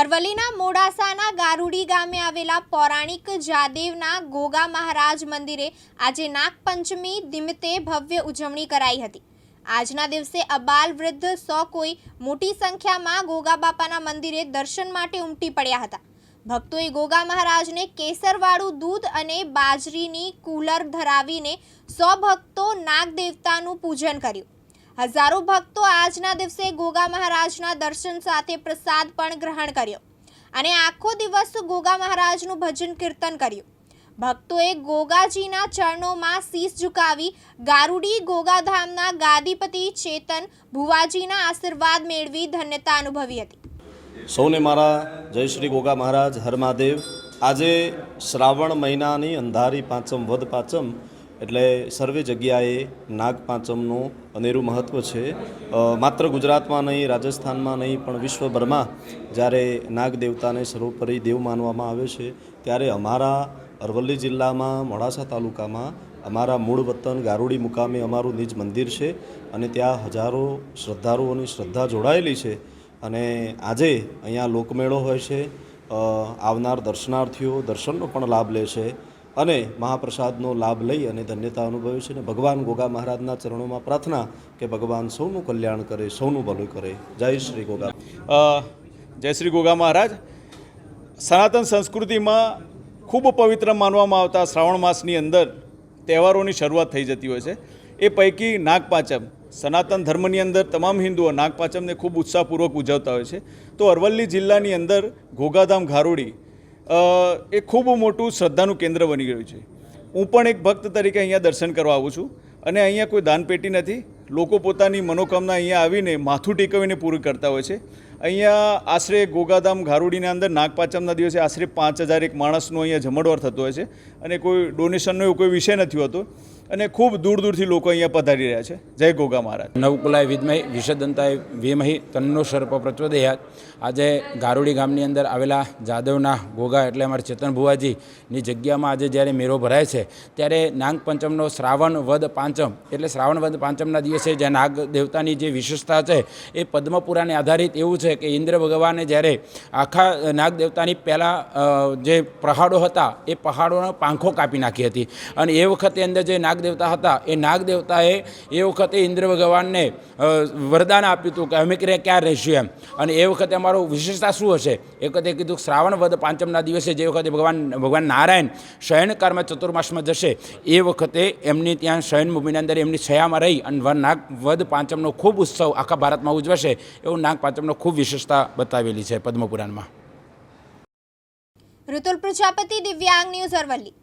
અરવલ્લીના મોડાસાના ગારુડી ગામે આવેલા પૌરાણિક જાદેવના ગોગા મહારાજ મંદિરે આજે નાગપંચમી નિમિત્તે ભવ્ય ઉજવણી કરાઈ હતી. આજના દિવસે અબાલ વૃદ્ધ સો કોઈ મોટી સંખ્યામાં ગોગા બાપાના મંદિરે દર્શન માટે ઉમટી પડ્યા હતા. ભક્તોએ ગોગા મહારાજને કેસરવાળું દૂધ અને બાજરીની કુલર ધરાવીને સો ભક્તો નાગ દેવતાનું પૂજન કર્યું. હજારો ભક્તો આજના દિવસે ગોગા મહારાજના દર્શન સાથે પ્રસાદ પણ ગ્રહણ કર્યો અને આખો દિવસ ગોગા મહારાજનું ભજન કીર્તન કર્યું. ભક્તોએ ગોગાજીના ચરણોમાં શીશ ઝુકાવી ગારુડી ગોગાધામના ગાદીપતિ ચેતન ભુવાજીના આશીર્વાદ મેળવી ધન્યતા અનુભવી હતી. સૌને મારા જય શ્રી ગોગા મહારાજ, હર મહાદેવ. આજે શ્રાવણ મહિનાની અંધારી પાંચમ, વદ પાંચમ એટલે સર્વે જગ્યાએ નાગપાંચમનું અનેરું મહત્ત્વ છે. માત્ર ગુજરાતમાં નહીં, રાજસ્થાનમાં નહીં, પણ વિશ્વભરમાં જ્યારે નાગ દેવતાને સર્વોપરી દેવ માનવામાં આવે છે, ત્યારે અમારા અરવલ્લી જિલ્લામાં, મોડાસા તાલુકામાં અમારા મૂળ વતન ગારુડી મુકામે અમારું નિજ મંદિર છે અને ત્યાં હજારો શ્રદ્ધાળુઓની શ્રદ્ધા જોડાયેલી છે. અને આજે અહીંયા લોકમેળો હોય છે. આવનાર દર્શનાર્થીઓ દર્શનનો પણ લાભ લે છે. અને મહાપ્રસાદનો લાભ લઈ અને ધન્યતા અનુભવે છે અને ભગવાન ગોગા મહારાજના ચરણોમાં પ્રાર્થના કે ભગવાન સૌનું કલ્યાણ કરે, સૌનું ભલું કરે. જય શ્રી ગોગા. જય શ્રી ગોગા મહારાજ. સનાતન સંસ્કૃતિમાં ખૂબ પવિત્ર માનવામાં આવતા શ્રાવણ માસની અંદર તહેવારોની શરૂઆત થઈ જતી હોય છે. એ પૈકી નાગપાંચમ, સનાતન ધર્મની અંદર તમામ હિન્દુઓ નાગપાંચમને ખૂબ ઉત્સાહપૂર્વક ઉજવતા હોય છે. તો અરવલ્લી જિલ્લાની અંદર ઘોઘાધામ ઘારોડી એ ખૂબ મોટું શ્રદ્ધાનું કેન્દ્ર બની ગયું છે. હું પણ એક ભક્ત તરીકે અહીંયા દર્શન કરવા આવું છું અને અહીંયા કોઈ દાનપેટી નથી. લોકો પોતાની મનોકામના અહીંયા આવીને માથું ટેકવીને પૂરી કરતા હોય છે. અહીંયા આશરે ગોગાધામ ઘારુડીના અંદર નાગપાંચમના દિવસે આશરે પાંચ હજાર એક માણસનો અહીંયા જમણવાર થતો હોય છે અને કોઈ ડોનેશનનો એવો કોઈ વિષય નથી હોતો. અને ખૂબ દૂર દૂરથી લોકો અહીંયા પધારી રહ્યા છે. જય ગોગા મહારાજ. નવકુલાય વિદમય વિષદંતાય વિમહી તન્નો સર્પ પ્રચોદયાત. આજે ગારુડી ગામની અંદર આવેલા જાદવના ગોગા એટલે અમારા ચેતન ભુવાજીની જગ્યામાં આજે જ્યારે મેળો ભરાય છે, ત્યારે નાગ પંચમનો શ્રાવણ વદ પાંચમ, એટલે શ્રાવણ વદ પાંચમના દિવસે જે નાગ દેવતાની જે વિશેષતા છે, એ પદ્મપુરાને આધારિત એવું છે કે ઇન્દ્ર ભગવાને જ્યારે આખા નાગ દેવતાની પહેલાં જે પહાડો હતા, એ પહાડોનો પાંખો કાપી નાખી હતી. અને એ વખતે અંદર જે નાગ દેવતા હતા. એ નાગ દેવતાએ એ વખતે ઇન્દ્ર ભગવાનને વરદાન આપ્યું હતું કે અમે ક્યારે ક્યાં રહીશું એમ. અને એ વખતે અમારું વિશેષતા શું હશે? એ વખતે કીધું શ્રાવણ વધ પાંચમના દિવસે જે વખતે ભગવાન ભગવાન નારાયણ શયનકારમાં ચતુર્માસમાં જશે, એ વખતે એમની ત્યાં શયન ભૂમિની અંદર એમની છયામાં રહી અને નાગ વધ પાંચમનો ખૂબ ઉત્સવ આખા ભારતમાં ઉજવાશે એવું નાગ પાંચમનો ખૂબ વિશેષતા બતાવેલી છે પદ્મપુરાણમાં. ઋતુલ પ્રજાપતિ દિવ્યાંગ ન્યૂઝ અરવલ્લી.